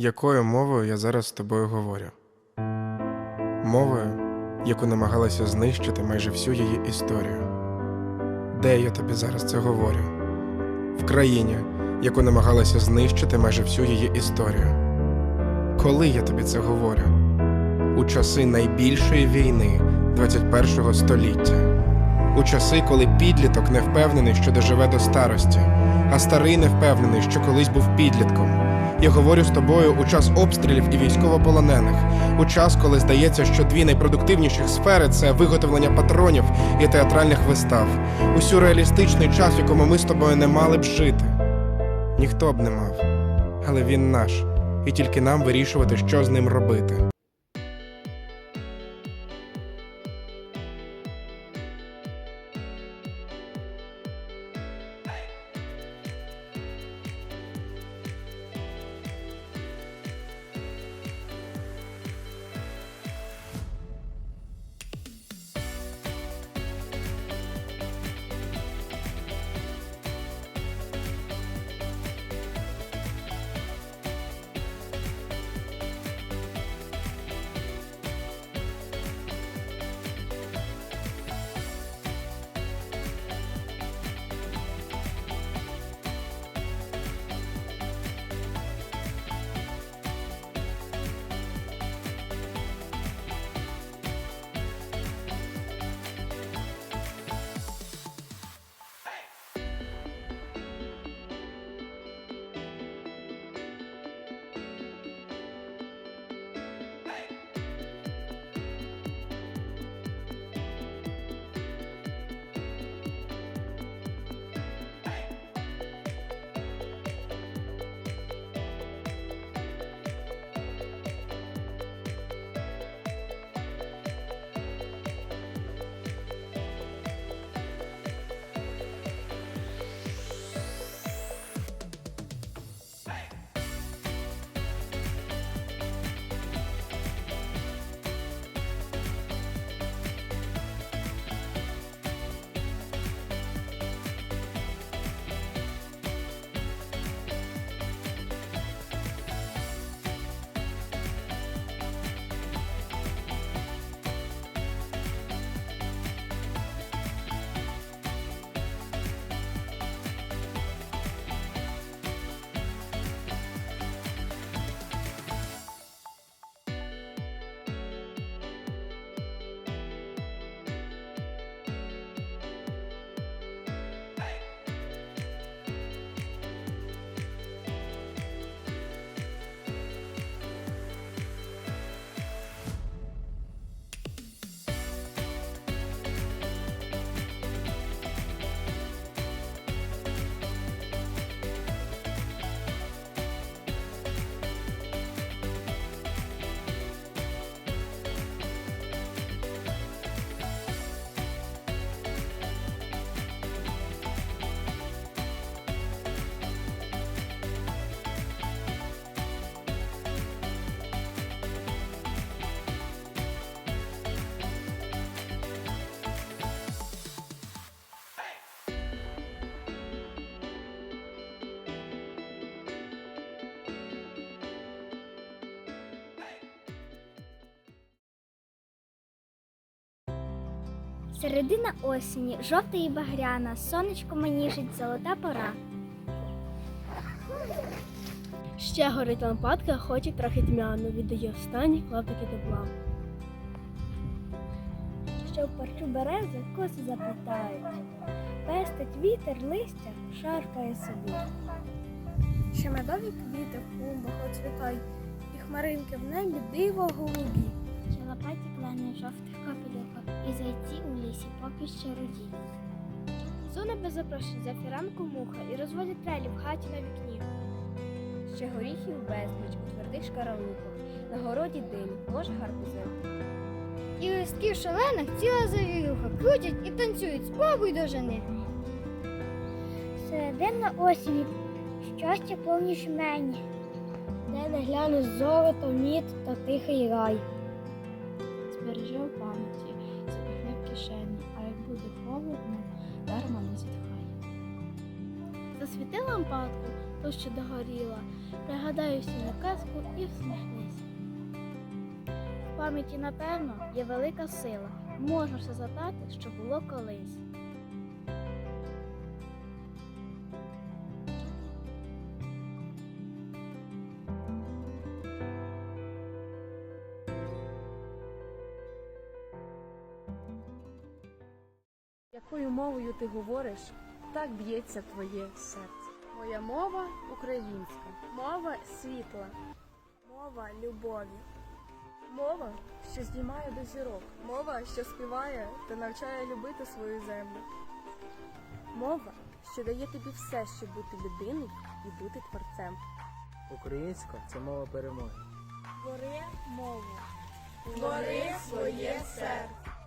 якою мовою я зараз з тобою говорю? Мовою, яку намагалася знищити майже всю її історію. Де я тобі зараз це говорю? В країні, яку намагалася знищити майже всю її історію. Коли я тобі це говорю? У часи найбільшої війни 21 століття. У часи, коли підліток не впевнений, що доживе до старості, а старий не впевнений, що колись був підлітком. Я говорю з тобою у час обстрілів і військовополонених, у час, коли здається, що дві найпродуктивніших сфери це виготовлення патронів і театральних вистав, у сюрреалістичний час, в якому ми з тобою не мали б жити. Ніхто б не мав, але він наш, і тільки нам вирішувати, що з ним робити. Середина осені, жовта і багряна, сонечко маніжить, золота пора. Ще горить лампадка, хоч і трохи тьмяно, віддає останні клаптики тепла. Що в парчу берези коси заплетають. Пестить вітер, листя, шаркає собі. Ще медові квіти в клумбах оцвітають, і хмаринки в небі диво голубі. Ще лопаті клени в жовтих капелюках, і зайці у лісі поки що руді. Суне без запрошень за фіранку муха і розводять трелі в хаті на вікні. Ще горіхів безліч у твердих шкаралупах, на городі дим, може гарбузи. І листків шалених ціла завірюха, крутять і танцюють, спробуй дожени. Середина осені, щастя повні жмені. Де не глянеш золото, мід та тихий рай. Збережи у пам'яті, кишені, а як буде холодно, дарма не зітхає. Засвіти лампадку, то що догоріла, пригадай усю казку і всміхнись. В пам'яті, напевно, є велика сила. Можна все задати, що було колись. Якою мовою ти говориш, так б'ється твоє серце. Моя мова українська, мова світла, мова любові, мова, що здіймає до зірок, мова, що співає та навчає любити свою землю. Мова, що дає тобі все, щоб бути людиною і бути творцем. Українська це мова перемоги. Твори мову, твори своє серце.